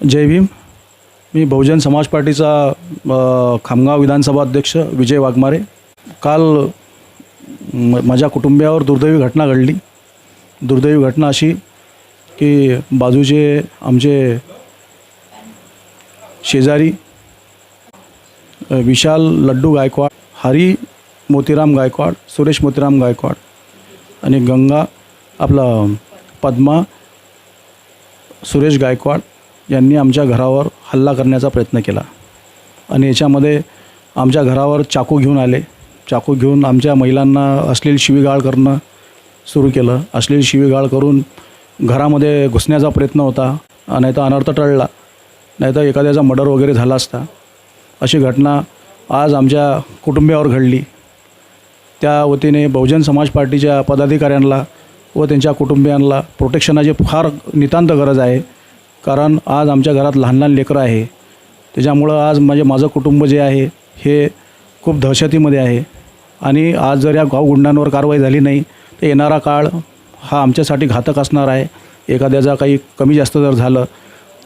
जय भीम. मी बहुजन समाज पार्टीचा खामगाव विधानसभा अध्यक्ष विजय वाघमारे. काल म माझ्या कुटुंबियावर दुर्दैवी घटना घडली. दुर्दैवी घटना अशी की बाजूचे आमचे शेजारी विशाल लड्डू गायकवाड हरी मोतीराम गायकवाड सुरेश मोतीराम गायकवाड आणि गंगा आपला पद्मा सुरेश गायकवाड यांनी आमच्या घरावर हल्ला करण्याचा प्रयत्न केला. आणि याच्यामध्ये आमच्या घरावर चाकू घेऊन आले. चाकू घेऊन आमच्या महिलांना अश्लील शिवीगाळ करणं सुरू केलं. अश्लील शिवीगाळ करून घरामध्ये घुसण्याचा प्रयत्न होता नाही तर अनर्थ टळला. नाही तर एखाद्याचा मर्डर वगैरे झाला असता. अशी घटना आज आमच्या कुटुंबियावर घडली. त्या वतीने बहुजन समाज पार्टीच्या पदाधिकाऱ्यांना व त्यांच्या कुटुंबियांना प्रोटेक्शनाची फार नितांत गरज आहे. कारण आज आमच्या घरात लहान लहान लेकरं आहे. त्याच्यामुळं आज म्हणजे माझं कुटुंब जे आहे हे खूप दहशतीमध्ये आहे. आणि आज जर या गावगुंडांवर कारवाई झाली नाही तर येणारा काळ हा आमच्यासाठी घातक असणार आहे. एखाद्याचा काही कमी जास्त जर झालं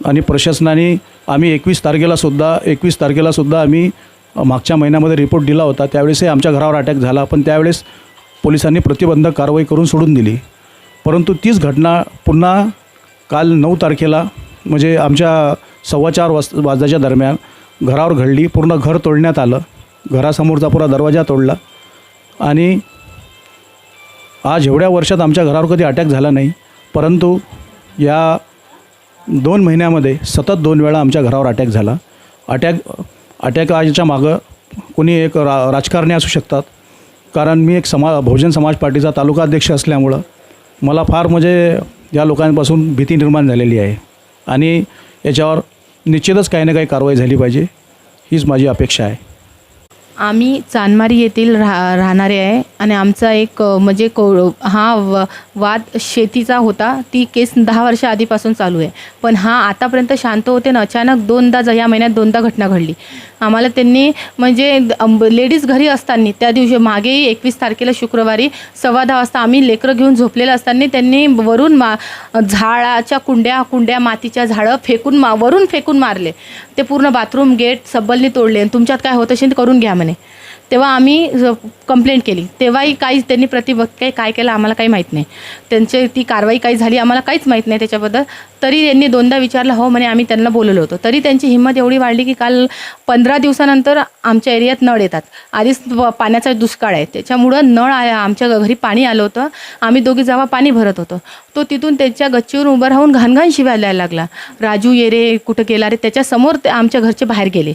आणि प्रशासनाने आम्ही एकवीस तारखेलासुद्धा एकवीस तारखेलासुद्धा आम्ही मागच्या महिन्यामध्ये रिपोर्ट दिला होता. त्यावेळेसही आमच्या घरावर अटॅक झाला पण त्यावेळेस पोलिसांनी प्रतिबंधक कारवाई करून सोडून दिली. परंतु तीच घटना पुन्हा काल नऊ तारखेला म्हणजे आमच्या सव्वा चार वाज वाजताच्या दरम्यान घरावर घडली पूर्ण घर तोडण्यात आलं. घरासमोरचा पुरा दरवाजा तोडला. आणि आज एवढ्या वर्षात आमच्या घरावर कधी अटॅक झाला नाही परंतु या दोन महिन्यामध्ये सतत दोन वेळा आमच्या घरावर अटॅक झाला. अटॅक अटॅकाच्या मागं कोणी एक रा राजकारणी असू शकतात कारण मी एक समा बहुजन समाज पार्टीचा तालुका अध्यक्ष असल्यामुळं मला फार म्हणजे या लोकांपासून भीती निर्माण झालेली आहे. आणि याच्यावर निश्चितच काही ना काही कारवाई झाली पाहिजे हीच माझी अपेक्षा आहे. आम्ही चांदमारी येथील राह राहणारे आहे आणि आमचा एक म्हणजे को हा व वाद शेतीचा होता. ती केस दहा वर्ष आधीपासून चालू आहे. पण हा आतापर्यंत शांत होते ना अचानक दोनदा ज- या महिन्यात दोनदा घटना घडली. आम्हाला त्यांनी म्हणजे लेडीज घरी असताना त्या दिवशी मागेही एकवीस तारखेला शुक्रवारी सव्वा दहा वाजता आम्ही लेकरं घेऊन झोपलेलं असताना त्यांनी वरून मा झाडाच्या कुंड्या कुंड्या मातीच्या झाडं फेकून मा वरून फेकून मारले. ते पूर्ण बाथरूम गेट सब्बलनी तोडले. आणि तुमच्यात काय होत असेल करून घ्या म्हणे. me. तेव्हा आम्ही कंप्लेंट केली. तेव्हाही काहीच त्यांनी प्रतिबद्ध काही काय केलं आम्हाला काही माहीत नाही. त्यांचे ती कारवाई काही झाली आम्हाला काहीच माहीत नाही त्याच्याबद्दल. तरी त्यांनी दोनदा विचारलं हो म्हणे आम्ही त्यांना बोलवलं होतं. तरी त्यांची हिंमत एवढी वाढली की काल पंधरा दिवसानंतर आमच्या एरियात नळ येतात. आधीच प- पाण्याचा दुष्काळ आहे. त्याच्यामुळं नळ आया आमच्या घरी पाणी आलं होतं. आम्ही दोघी जेव्हा पाणी भरत होतो. तो तिथून त्यांच्या गच्चीवर उभं राहून घाणघाण शिवायला लागला. राजू येरे कुठं गेला रे? त्याच्यासमोर ते आमच्या घरचे बाहेर गेले.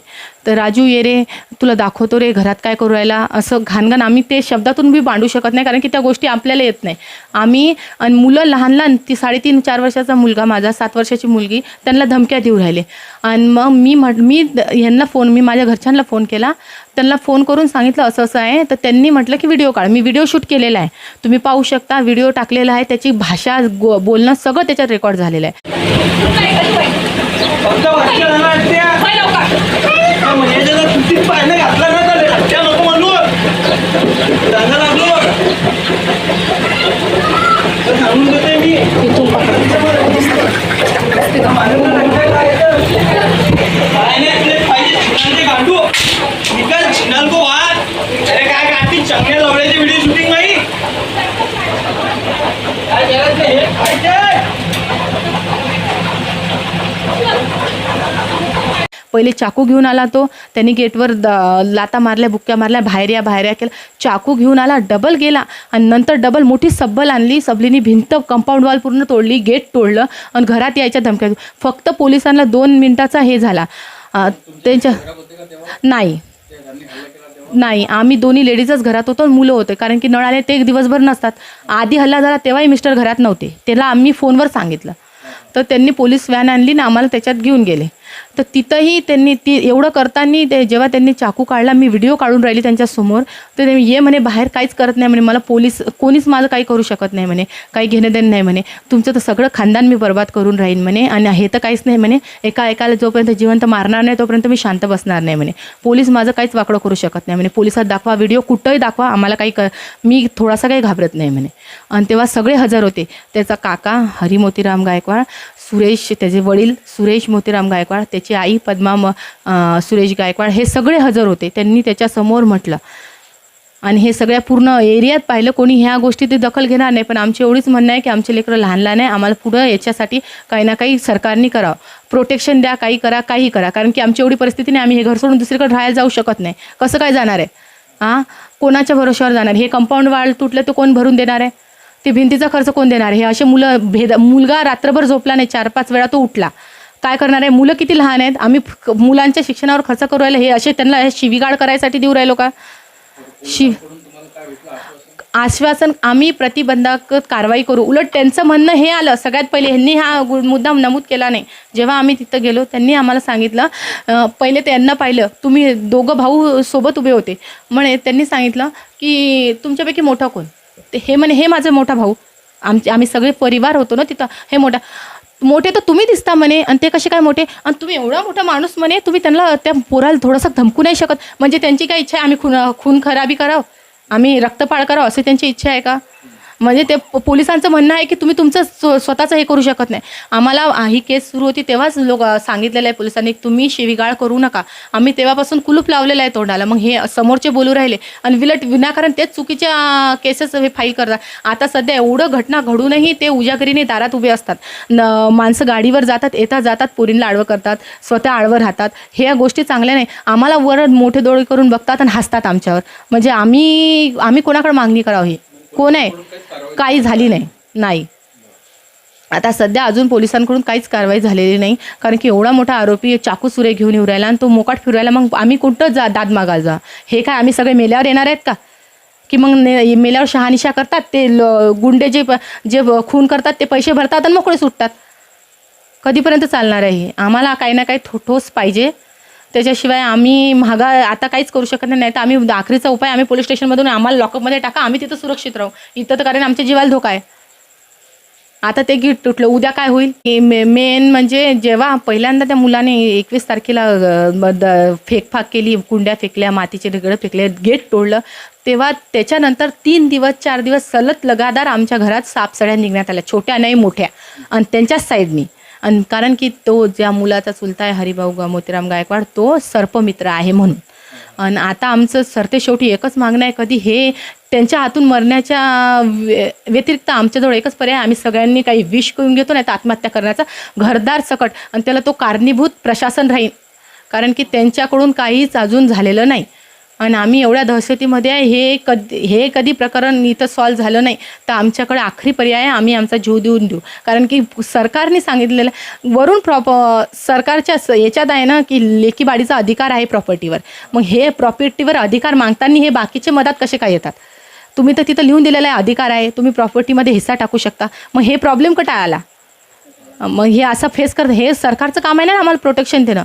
तर राजू येरे तुला दाखवतो रे घरात काय करू राहिला असं घाणघाण. आम्ही ते शब्दातून बी मांडू शकत नाही कारण की त्या गोष्टी आपल्याला येत नाही. आम्ही आणि मुलं लहान लहान ती साडेतीन चार वर्षाचा मुलगा माझा सात वर्षाची मुलगी त्यांना धमक्या देऊ राहिले. आणि मग मी म्हट मी ह्यांना फोन मी माझ्या घरच्यांना फोन केला. त्यांना फोन करून सांगितलं असं असं आहे. तर त्यांनी म्हटलं की व्हिडिओ काढ. मी व्हिडिओ शूट केलेला आहे. तुम्ही पाहू शकता व्हिडिओ टाकलेला आहे. त्याची भाषा गो बोलणं सगळं त्याच्यात रेकॉर्ड झालेलं आहे. गांडू निकाल छिनाल को वाद अरे काय गाठी चांगल्या लवड्याची व्हिडिओ शूटिंग नाही काय करायचं हे काय ते? पहिले चाकू घेऊन आला तो. त्यांनी गेटवर द लाता मारल्या बुक्क्या मारल्या बाहेर या बाहेर या चाकू घेऊन आला डबल गेला. आणि नंतर डबल मोठी सब्बल आणली. सबलीनी भिंत कंपाऊंड वॉल पूर्ण तोडली गेट तोडलं आणि घरात यायच्या धमक्या फक्त पोलिसांना दोन मिनटाचा हे झाला. त्यांच्या नाही. नाही आम्ही दोन्ही लेडीजच घरात होतो आणि मुलं होते. कारण की नळ आले ते एक दिवसभर नसतात. आधी हल्ला झाला तेव्हाही मिस्टर घरात नव्हते. त्याला आम्ही फोनवर सांगितलं. तर त्यांनी पोलीस व्हॅन आणली ना आम्हाला त्याच्यात घेऊन गेले. तर तिथंही त्यांनी ती एवढं करताना ते जेव्हा त्यांनी चाकू काढला मी व्हिडिओ काढून राहिली त्यांच्यासमोर तर ते ये म्हणे बाहेर काहीच करत नाही म्हणे मला पोलीस कोणीच माझं काही करू शकत नाही म्हणे काही घेणं देणं नाही म्हणे तुमचं तर सगळं खानदान मी बर्बाद करून राहीन म्हणे आणि हे तर काहीच नाही म्हणे एका एकाला जोपर्यंत जिवंत मारणार नाही तोपर्यंत मी शांत बसणार नाही म्हणे पोलीस माझं काहीच वाकडं करू शकत नाही म्हणे पोलिसात दाखवा व्हिडिओ कुठंही दाखवा आम्हाला काही क मी थोडासा काही घाबरत नाही म्हणे. आणि तेव्हा सगळे हजर होते त्याचा काका हरिमोतीराम गायकवाड सुरेश त्याचे वडील सुरेश मोतीराम गायकवाड त्याची आई पद्मा म सुरेश गायकवाड हे सगळे हजर होते. त्यांनी त्याच्यासमोर म्हटलं. आणि हे सगळ्या पूर्ण एरियात पाहिलं कोणी ह्या गोष्टी ते दखल घेणार नाही. पण आमची एवढीच म्हणणं आहे की आमचे लेकरं लहान लहान आहे. आम्हाला पुढं याच्यासाठी काही ना काही सरकारने करावं. प्रोटेक्शन द्या काही करा काही करा. कारण की आमची एवढी परिस्थिती नाही. आम्ही हे घर सोडून दुसरीकडे राहायला जाऊ शकत नाही. कसं काय जाणार आहे? हां कोणाच्या भरोश्यावर जाणार? हे कंपाऊंड वाल तुटलं तर कोण भरून देणार आहे? ते भिंतीचा खर्च कोण देणार? आहे हे असे मुलं भेद मुलगा रात्रभर झोपला नाही चार पाच वेळा तो उठला. काय करणार आहे? मुलं किती लहान आहेत? आम्ही मुलांच्या शिक्षणावर खर्च करू राहिले. हे असे त्यांना हे शिवीगाळ करायसाठी देऊ राहिलो का? शि आश्वासन आम्ही प्रतिबंधक कारवाई करू. उलट त्यांचं म्हणणं हे आलं. सगळ्यात पहिले ह्यांनी हा गु- मुद्दा नमूद केला नाही. जेव्हा आम्ही तिथं गेलो त्यांनी आम्हाला सांगितलं पहिले त्यांना पाहिलं तुम्ही दोघं भाऊ सोबत उभे होते. म्हणे त्यांनी सांगितलं की तुमच्यापैकी मोठा कोण? ते हे म्हणे हे माझा मोठा भाऊ. आमचे आम्ही सगळे परिवार होतो ना तिथं. हे मोठा मोठे तर तुम्ही दिसता म्हणे. आणि ते कसे काय मोठे? आणि तुम्ही एवढा मोठा माणूस म्हणे तुम्ही त्यांना त्या पोराला थोडंसं धमकू नाही शकत. म्हणजे त्यांची काय इच्छा आहे? आम्ही खून खून खराबी करावं? आम्ही रक्तपाळ करावं? असे त्यांची इच्छा आहे का? म्हणजे ते पोलिसांचं म्हणणं आहे की तुम्ही तुमचं स्व- स्वतःचं हे करू शकत नाही. आम्हाला ही केस सुरू होती तेव्हाच लोक सांगितलेलं आहे पोलिसांनी तुम्ही शिविगाळ करू नका. आम्ही तेव्हापासून कुलूप लावलेलं आहे तोंडाला. मग हे समोरचे बोलू राहिले. आणि विलट विनाकारण तेच चुकीच्या केसेस हे फाईल करतात. आता सध्या एवढं घटना घडूनही ते उजागरीने दारात उभे असतात. न माणसं गाडीवर जातात येतात जातात पोरींना आडवं करतात स्वतः आडवं राहतात. ह्या गोष्टी चांगल्या नाही. आम्हाला वर मोठे डोळे करून बघतात आणि हसतात आमच्यावर. म्हणजे आम्ही आम्ही कोणाकडे मागणी करावं ही? कोण आहे? काही झाली नाही. नाही. आता सध्या अजून पोलिसांकडून काहीच कारवाई झालेली नाही. कारण की एवढा मोठा आरोपी चाकू सुरे घेऊन येऊ राहिला आणि तो मोकाट फिरवायला मग आम्ही कुठं जा दाद मागायला जा? हे काय आम्ही सगळे मेल्यावर येणार आहेत का? की मग ने मेल्यावर शहानिशा करतात? ते ल- गुंडे जे प- जे खून करतात ते पैसे भरतात आणि मोकळे सुटतात. कधीपर्यंत चालणार आहे हे? आम्हाला काही ना काही ठो- ठोस पाहिजे. त्याच्याशिवाय आम्ही महागा आता काहीच करू शकत नाही तर आम्ही आखरीचा उपाय आम्ही पोलीस स्टेशनमधून आम्हाला लॉकअपमध्ये टाका आम्ही तिथं सुरक्षित राहू. इथं तर कारण आमच्या जीवाला धोका आहे. आता ते गीट तुटलं उद्या काय होईल? हे मे मेन म्हणजे जेव्हा पहिल्यांदा त्या मुलाने एकवीस तारखेला द- फेकफाक केली कुंड्या फेकल्या मातीचे ढगडं फेकले गेट तोडलं तेव्हा त्याच्यानंतर तीन दिवस चार दिवस सलत लगादार आमच्या घरात सापसड्या निघण्यात आल्या छोट्या नाही मोठ्या. आणि त्यांच्याच साईडनी आणि कारण की तो ज्या मुलाचा चुलता आहे हरिभाऊ मोतीराम गायकवाड तो सर्पमित्र आहे म्हणून. आणि आता आमचं सरते शेवटी एकच मागणं आहे कधी हे त्यांच्या हातून मरण्याच्या व्य- व्यतिरिक्त आमच्याजवळ एकच पर्याय आम्ही सगळ्यांनी काही विष करून घेतो नाही तर आत्महत्या करण्याचा घरदार सकट. आणि त्याला तो कारणीभूत प्रशासन राहील. कारण की त्यांच्याकडून काहीच अजून झालेलं नाही. आणि आम्ही एवढ्या दहशतीमध्ये आहे हे कधी हे कधी प्रकरण इथं सॉल्व्ह झालं नाही. तर आमच्याकडे आखरी पर्याय आहे आम्ही आमचा जीव देऊन देऊ. कारण की सरकारने सांगितलेलं आहे, वरून प्रॉप सरकारच्या स- याच्यात आहे ना की लेकीबाडीचा अधिकार आहे प्रॉपर्टीवर. मग हे प्रॉपर्टीवर अधिकार मागताना हे बाकीचे मदत कसे काय येतात? तुम्ही तर तिथं लिहून दिलेला आहे अधिकार आहे. तुम्ही प्रॉपर्टीमध्ये हिस्सा टाकू शकता. मग हे प्रॉब्लेम कटा आला? मग हे असं फेस कर हे सरकारचं काम आहे ना आम्हाला प्रोटेक्शन देणं.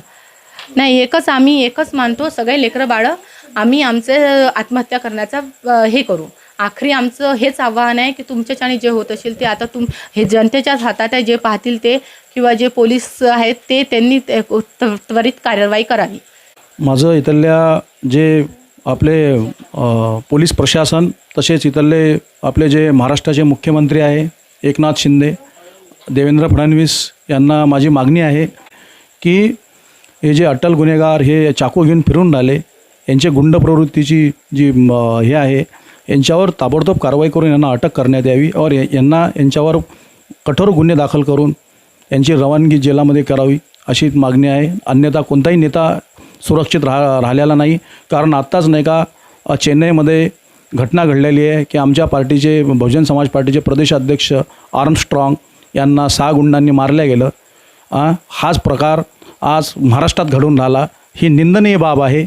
नाही एकच आम्ही एकच मानतो सगळे लेकरं बाळं. आम्ही आमचे आत्महत्या करण्याचा हे करू. आखरी आमचं हेच आव्हान आहे की तुमच्याच्याने जे होत असेल ते आता तुम हे जनतेच्याच हातात आहे जे पाहतील ते किंवा जे पोलीस आहेत ते त्यांनी ते- त्वरित कार्यवाही करावी. माझं इथल्या जे आपले पोलीस प्रशासन तसेच इथले आपले जे महाराष्ट्राचे मुख्यमंत्री आहे एकनाथ शिंदे देवेंद्र फडणवीस यांना माझी मागणी आहे की हे जे अटल गुन्हेगार हे चाकू घेऊन फिरून राहिले यांचे गुंड प्रवृत्तीची जी म, हे आहे यांच्यावर ताबडतोब कारवाई करून यांना अटक करण्यात यावी और यांना यांच्यावर कठोर गुन्हे दाखल करून यांची रवानगी जेलामध्ये करावी अशी मागणी आहे. अन्यथा कोणताही नेता सुरक्षित राहा राहिलेला नाही. कारण आत्ताच नाही का चेन्नईमध्ये घटना घडलेली आहे की आमच्या पार्टीचे बहुजन समाज पार्टीचे प्रदेशाध्यक्ष आर्मस्ट्रॉंग यांना सहा गुंडांनी मारलं गेलं. हाच प्रकार आज महाराष्ट्रात घडून राहिला. ही निंदनीय बाब आहे.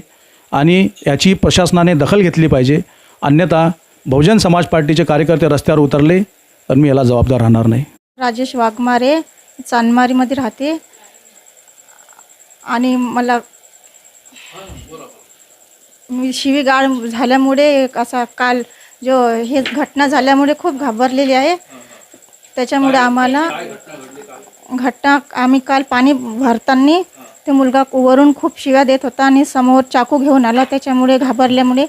आणि याची प्रशासनाने दखल घेतली पाहिजे. अन्यथा बहुजन समाज पार्टीचे कार्यकर्ते रस्त्यावर उतरले तर मी याला जबाबदार राहणार नाही. राजेश वाघमारे चांदमारीमध्ये राहते. आणि मला मी शिवीगाळ झाल्यामुळे असा काल जो हे घटना झाल्यामुळे खूप घाबरलेली आहे. त्याच्यामुळे आम्हाला घटना आम्ही काल पाणी भरताना ते मुलगा वरून खूप शिव्या देत होता आणि समोर चाकू घेऊन आला. त्याच्यामुळे घाबरल्यामुळे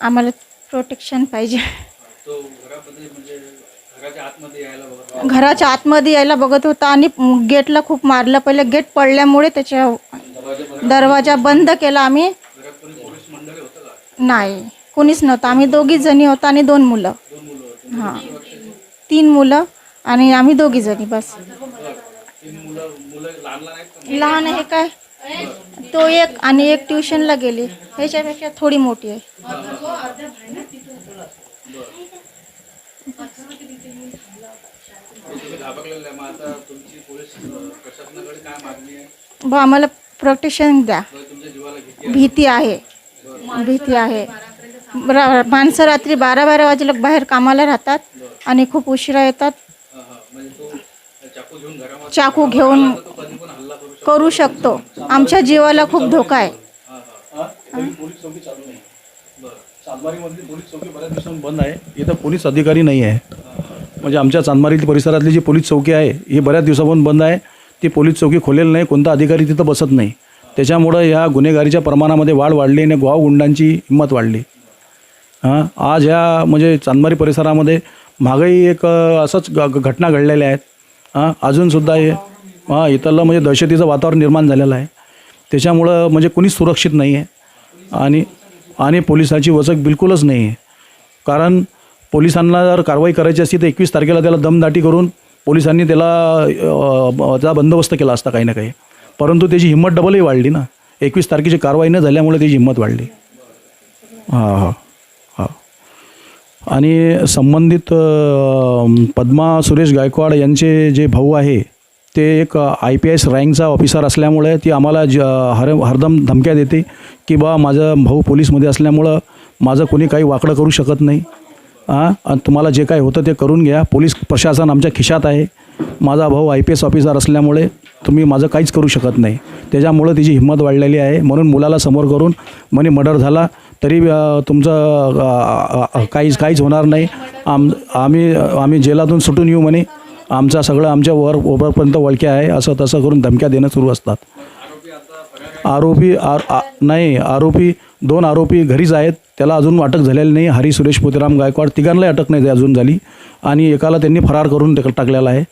आम्हाला प्रोटेक्शन पाहिजे. घराच्या आतमध्ये यायला बघत होता. आणि गेटला खूप मारलं. पहिले गेट पडल्यामुळे त्याच्या दरवाजा बंद केला आम्ही. नाही कोणीच नव्हतं. आम्ही दोघीच जणी होतो आणि दोन मुलं. हां. तीन मुलं आणि आम्ही दोघी जणी बस. लहान आहे काय? तो एक आणि एक ट्युशनला गेली. ह्याच्यापेक्षा थोडी मोठी आहे. आम्हाला प्रोटेक्शन द्या. भीती आहे. भीती आहे. माणसं रात्री बारा बारा वाजेला बाहेर कामाला राहतात आणि खूप उशिरा येतात. चाकू घेऊन करू शकतो. आमच्या जीवाला खूप धोका आहे. बंद आहे. इथं पोलीस अधिकारी नाही आहे. म्हणजे आमच्या चांदमारी परिसरातली जी पोलीस चौकी आहे ही बऱ्याच दिवसापासून बंद आहे. ती पोलीस चौकी खोलेल नाही कोणता अधिकारी तिथं बसत नाही. त्याच्यामुळं या गुन्हेगारीच्या प्रमाणामध्ये वाढ वाढली आणि गाव गुंडांची हिंमत वाढली. हां आज ह्या म्हणजे चांदमारी परिसरामध्ये मागही एक असंच घटना घडलेल्या आहेत. हां अजूनसुद्धा हे हां इथलं म्हणजे दहशतीचं वातावरण निर्माण झालेलं आहे. त्याच्यामुळं म्हणजे कुणीच सुरक्षित नाही आहे आणि आणि पोलिसाची वचक बिलकुलच नाही आहे कारण पोलिसांना जर कारवाई करायची असती तर एकवीस तारखेला त्याला दमदाटी करून पोलिसांनी त्याला त्याचा बंदोबस्त केला असता काही ना काही. परंतु त्याची हिंमत डबलही वाढली ना. एकवीस तारखेची कारवाई न झाल्यामुळे त्याची हिंमत वाढली. हां हां हां. आणि संबंधित पद्मा सुरेश गायकवाड यांचे जे भाऊ आहे ते एक आय पी एस रँकचा ऑफिसर असल्यामुळे ती आम्हाला ज हर हरदम धमक्या देते की बा माझं भाऊ पोलीसमध्ये असल्यामुळं माझं कोणी काही वाकडं करू शकत नाही. हां आणि तुम्हाला जे काय होतं ते करून घ्या. पोलीस प्रशासन आमच्या खिशात आहे. माझा भाऊ आय पी एस ऑफिसर असल्यामुळे तुम्ही माझं काहीच करू शकत नाही. त्याच्यामुळं तिची हिंमत वाढलेली आहे. म्हणून मुलाला समोर करून म्हणे मर्डर झाला. तरी तुमचं काहीच काहीच होणार नाही. आम आम्ही आम्ही जेलातून सुटून येऊ म्हणे. आमचा सगळं आमच्या वर वरपर्यंत वळक्या आहे. असं तसं करून धमक्या देणं सुरू असतात. आरोपी आर नाही. आरोपी दोन आरोपी घरीच आहेत. त्याला अजून अटक झालेली नाही. हरी सुरेश पोतीराम गायकवाड तिघांनाही अटक नाही अजून झाली. आणि एकाला त्यांनी फरार करून टाकलेला आहे.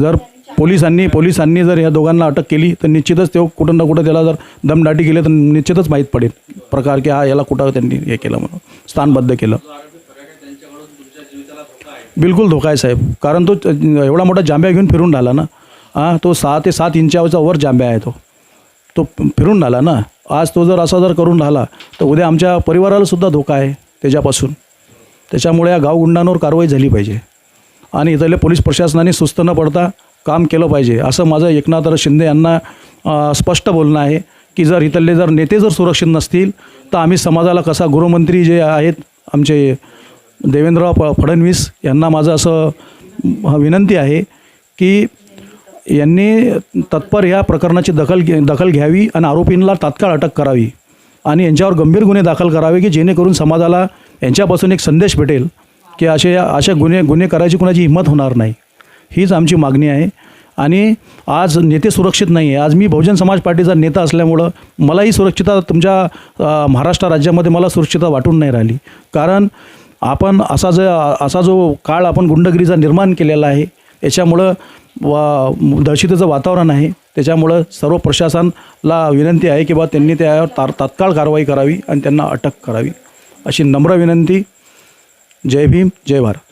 जर पोलिसांनी पोलिसांनी जर या दोघांना अटक केली तर निश्चितच ते कुठं ना कुठं त्याला जर दमदाटी केली तर निश्चितच माहीत पडेल. प्रकार की हा याला कुठं त्यांनी हे केलं म्हणून स्थानबद्ध केलं. बिलकुल धोका आहे साहेब. कारण तो एवढा मोठा जांब्या घेऊन फिरून राहिला ना हां तो सहा ते सात इंचावरचा वर जांब्या आहे तो. तो फिरून राहिला ना आज तो जर असा जर करून राहिला तर उद्या आमच्या परिवाराला सुद्धा धोका आहे त्याच्यापासून. त्याच्यामुळे या गावगुंडांवर कारवाई झाली पाहिजे. आणि इथले पोलीस प्रशासनाने सुस्त न पडता काम केलं पाहिजे. असं माझं एकनाथ शिंदे यांना स्पष्ट बोलणं आहे की जर इथले जर नेते जर सुरक्षित नसतील तर आम्ही समाजाला कसा गृहमंत्री जे आहेत आमचे देवेंद्रराव फ फडणवीस यांना माझं असं विनंती आहे की यांनी तत्पर या प्रकरणाची दखल घे दखल घ्यावी आणि आरोपींना तात्काळ अटक करावी आणि यांच्यावर गंभीर गुन्हे दाखल करावे की जेणेकरून समाजाला यांच्यापासून एक संदेश भेटेल की असे अशा गुन्हे गुन्हे करायची कुणाची हिंमत होणार नाही. हीच आमची मागणी आहे. आणि आज नेते सुरक्षित नाही आहे आज मी बहुजन समाज पार्टीचा नेता असल्यामुळं मलाही सुरक्षितता तुमच्या महाराष्ट्र राज्यामध्ये मला सुरक्षितता वाटून नाही राहिली. कारण आपण असा जो असा जो काळ आपण गुंडगिरीचा निर्माण केलेला आहे याच्यामुळं वा दहशतीचं वातावरण आहे त्याच्यामुळं सर्व प्रशासनाला विनंती आहे की बा त्यांनी त्यावर तार तात्काळ कारवाई करावी आणि त्यांना अटक करावी. अशी नम्र विनंती. जय भीम जय भारत.